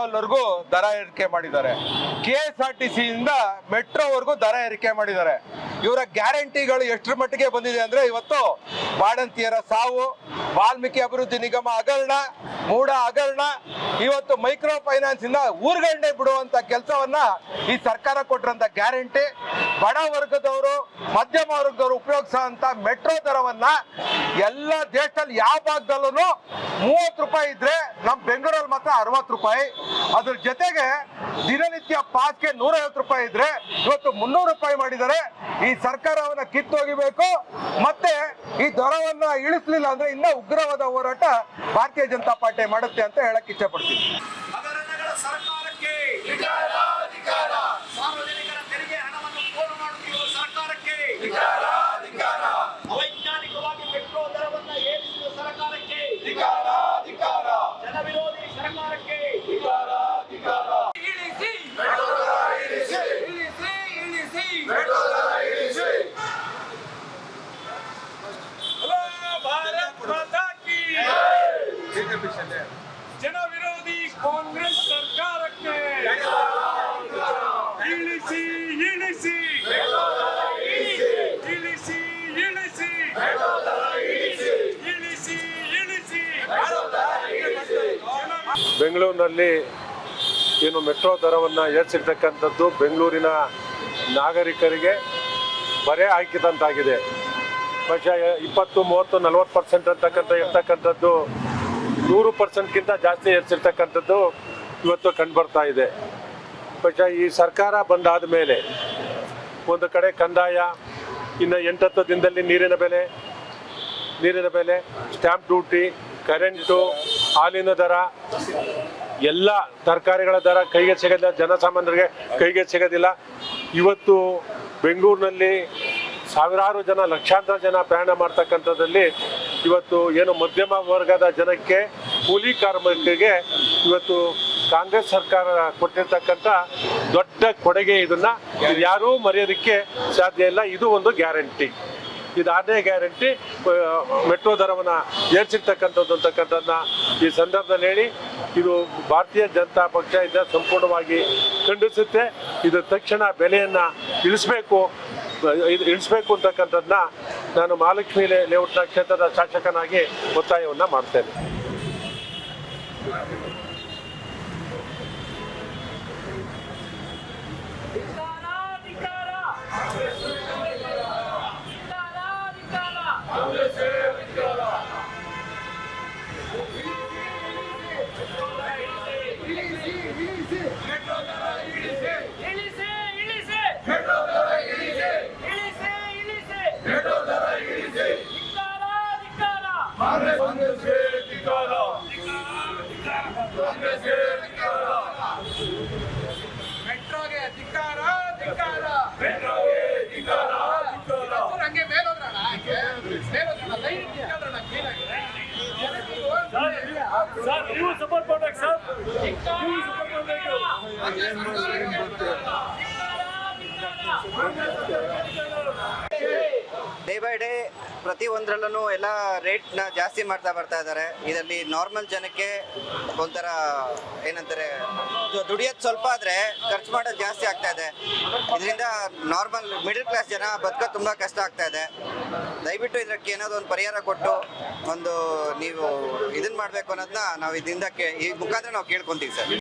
ಲೆವೆಲ್ವರೆಗೂ ದರ ಏರಿಕೆ ಮಾಡಿದ್ದಾರೆ. ಕೆ ಎಸ್ ಆರ್ ಟಿ ಸಿಯಿಂದ ಮೆಟ್ರೋವರೆಗೂ ದರ ಏರಿಕೆ ಮಾಡಿದ್ದಾರೆ. ಇವರ ಗ್ಯಾರಂಟಿಗಳು ಎಷ್ಟರ ಮಟ್ಟಿಗೆ ಬಂದಿದೆ ಅಂದ್ರೆ ಇವತ್ತು ಬಾಣಂತಿಯರ ಸಾವು, ವಾಲ್ಮೀಕಿ ಅಭಿವೃದ್ಧಿ ನಿಗಮ ಹಗರಣ ಮೂಡ ಹಗರಣ ಇವತ್ತು ಮೈಕ್ರೋ ಫೈನಾನ್ಸ್ ಇಂದ ಊರುಗಳನ್ನೇ ಬಿಡುವಂತ ಕೆಲಸವನ್ನ ಈ ಸರ್ಕಾರ ಕೊಟ್ಟಿರಂತ ಗ್ಯಾರಂಟಿ. ಬಡ ವರ್ಗದವರು, ಮಧ್ಯಮ ವರ್ಗದವರು ಉಪಯೋಗಿಸುವಂತ ಮೆಟ್ರೋ ದರವನ್ನ ಎಲ್ಲ ದೇಶದಲ್ಲಿ ಯಾವ ಭಾಗದಲ್ಲೂ ಮೂವತ್ತು ರೂಪಾಯಿ ಇದ್ರೆ ನಮ್ಮ ಬೆಂಗಳೂರಲ್ಲಿ ಮಾತ್ರ ಅರವತ್ತು ರೂಪಾಯಿ. ಅದ್ರ ಜೊತೆಗೆ ದಿನನಿತ್ಯ ಪಾಸ್ಗೆ ನೂರೈವತ್ತು ರೂಪಾಯಿ ಇದ್ರೆ ಇವತ್ತು ಮುನ್ನೂರು ರೂಪಾಯಿ ಮಾಡಿದರೆ ಈ ಸರ್ಕಾರವನ್ನ ಕಿತ್ತೊಗಿಬೇಕು. ಮತ್ತೆ ಈ ದರವನ್ನ ಇಳಿಸ್ಲಿಲ್ಲ ಅಂದ್ರೆ ಇನ್ನ ಉಗ್ರವಾದ ಹೋರಾಟ ಭಾರತೀಯ ಜನತಾ ಪಾರ್ಟಿ ಮಾಡುತ್ತೆ ಅಂತ ಹೇಳಕ್ ಇಚ್ಛೆ ಪಡ್ತೀನಿ ಹಗರಣಗಳ ಸರ್ಕಾರಕ್ಕೆ ಸಾರ್ವಜನಿಕರ ತೆರಿಗೆ ಹಣವನ್ನು ಪೋಲು ಮಾಡುತ್ತಿರುವ ಸರ್ಕಾರಕ್ಕೆ ಅವೈಜ್ಞಾನಿಕವಾಗಿ ಮೆಟ್ರೋ ದರವನ್ನು ಏರಿಸಿರುವ ಸರ್ಕಾರಕ್ಕೆ ಜನ ವಿರೋಧಿ ಸರ್ಕಾರಕ್ಕೆ ಇಳಿಸಿ ಇಳಿಸಿ ಇಳಿಸಿ ಹಲೋ ಭಾರತ್ ಮಾತಾ ಕಿ ಜನ ವಿರೋಧಿ ಕಾಂಗ್ರೆಸ್ ಸರ್ಕಾರಕ್ಕೆ ಇಳಿಸಿ ಇಳಿಸಿ. ಇಳಿಸಿ ಇಳಿಸಿ. ಇಳಿಸಿ ಇಳಿಸಿ. ಬೆಂಗಳೂರಿನಲ್ಲಿ ಏನು ಮೆಟ್ರೋ ದರವನ್ನು ಏರಿಸಿರ್ತಕ್ಕಂಥದ್ದು ಬೆಂಗಳೂರಿನ ನಾಗರಿಕರಿಗೆ ಬರೆ ಹಾಕಿದಂತಾಗಿದೆ. ಬಹುಶಃ ಇಪ್ಪತ್ತು, ಮೂವತ್ತು, ನಲವತ್ತು ಪರ್ಸೆಂಟ್ ಅಂತಕ್ಕಂಥ ಇರ್ತಕ್ಕಂಥದ್ದು ನೂರು ಪರ್ಸೆಂಟ್ಗಿಂತ ಜಾಸ್ತಿ ಹೆಚ್ಚಿರ್ತಕ್ಕಂಥದ್ದು ಇವತ್ತು ಕಂಡುಬರ್ತಾ ಇದೆ. ಬಹುಶಃ ಈ ಸರ್ಕಾರ ಬಂದಾದ ಮೇಲೆ ಒಂದು ಕಡೆ ಕಂದಾಯ, ಇನ್ನು ಎಂಟತ್ತು ದಿನದಲ್ಲಿ ನೀರಿನ ಬೆಲೆ ನೀರಿನ ಬೆಲೆ ಸ್ಟ್ಯಾಂಪ್ ಡ್ಯೂಟಿ ಕರೆಂಟು ಹಾಲಿನ ದರ, ಎಲ್ಲ ತರಕಾರಿಗಳ ದರ ಕೈಗೆ ಸಿಗೋದಿಲ್ಲ ಜನಸಾಮಾನ್ಯರಿಗೆ ಕೈಗೆ ಸಿಗೋದಿಲ್ಲ. ಇವತ್ತು ಬೆಂಗಳೂರಿನಲ್ಲಿ ಸಾವಿರಾರು ಜನ ಲಕ್ಷಾಂತರ ಜನ ಪ್ರಯಾಣ ಮಾಡ್ತಕ್ಕಂಥದ್ದಲ್ಲಿ ಇವತ್ತು ಏನು ಮಧ್ಯಮ ವರ್ಗದ ಜನಕ್ಕೆ ಕೂಲಿ ಕಾರ್ಮಿಕರಿಗೆ ಇವತ್ತು ಕಾಂಗ್ರೆಸ್ ಸರ್ಕಾರ ಕೊಟ್ಟಿರ್ತಕ್ಕಂಥ ದೊಡ್ಡ ಕೊಡುಗೆ ಇದನ್ನ. ಇದು ಯಾರೂ ಮರೆಯೋದಕ್ಕೆ ಸಾಧ್ಯ ಇಲ್ಲ. ಇದು ಒಂದು ಗ್ಯಾರಂಟಿ. ಇದು ಆರನೇ ಗ್ಯಾರಂಟಿ ಮೆಟ್ರೋ ದರವನ್ನು ಏರಿಸಿರ್ತಕ್ಕಂಥದ್ದು ಅಂತಕ್ಕಂಥದ್ದನ್ನ ಈ ಸಂದರ್ಭದಲ್ಲಿ ಹೇಳಿ, ಇದು ಭಾರತೀಯ ಜನತಾ ಪಕ್ಷ ಸಂಪೂರ್ಣವಾಗಿ ಖಂಡಿಸುತ್ತೆ. ಇದು ತಕ್ಷಣ ಬೆಲೆಯನ್ನು ಇಳಿಸ್ಬೇಕು, ಇದು ಇಳಿಸ್ಬೇಕು ಅಂತಕ್ಕಂಥದ್ದನ್ನ ನಾನು ಮಹಾಲಕ್ಷ್ಮಿ ಲೇಔಟ್ನ ಕ್ಷೇತ್ರದ ಶಾಸಕನಾಗಿ ಒತ್ತಾಯವನ್ನು ಮಾಡ್ತೇನೆ. ಸರ್ ನೀವು ಸಪೋರ್ಟ್ ಮಾಡ್ಬೇಕು ಸರ್ ನೀವು ಸಪೋರ್ಟ್ ಮಾಡಬೇಕು ಪ್ರತಿ ಒಂದರಲ್ಲೂ ಎಲ್ಲ ರೇಟ್ನ ಜಾಸ್ತಿ ಮಾಡ್ತಾ ಬರ್ತಾ ಇದ್ದಾರೆ. ಇದರಲ್ಲಿ ನಾರ್ಮಲ್ ಜನಕ್ಕೆ ಒಂಥರ ಏನಂತಾರೆ ದುಡಿಯೋದ್ ಸ್ವಲ್ಪ ಆದರೆ ಖರ್ಚು ಮಾಡೋದು ಜಾಸ್ತಿ ಆಗ್ತಾ ಇದೆ. ಇದರಿಂದ ನಾರ್ಮಲ್ ಮಿಡಲ್ ಕ್ಲಾಸ್ ಜನ ಬದುಕೋದು ತುಂಬ ಕಷ್ಟ ಆಗ್ತಾ ಇದೆ. ದಯವಿಟ್ಟು ಇದಕ್ಕೆ ಏನಾದ್ರು ಒಂದು ಪರಿಹಾರ ಕೊಟ್ಟು ಒಂದು ನೀವು ಇದನ್ನ ಮಾಡಬೇಕು ಅನ್ನೋದನ್ನ ನಾವು ಇದರಿಂದ ಈ ಮುಖಾಂತರ ನಾವು ಕೇಳ್ಕೊಂತೀವಿ ಸರ್.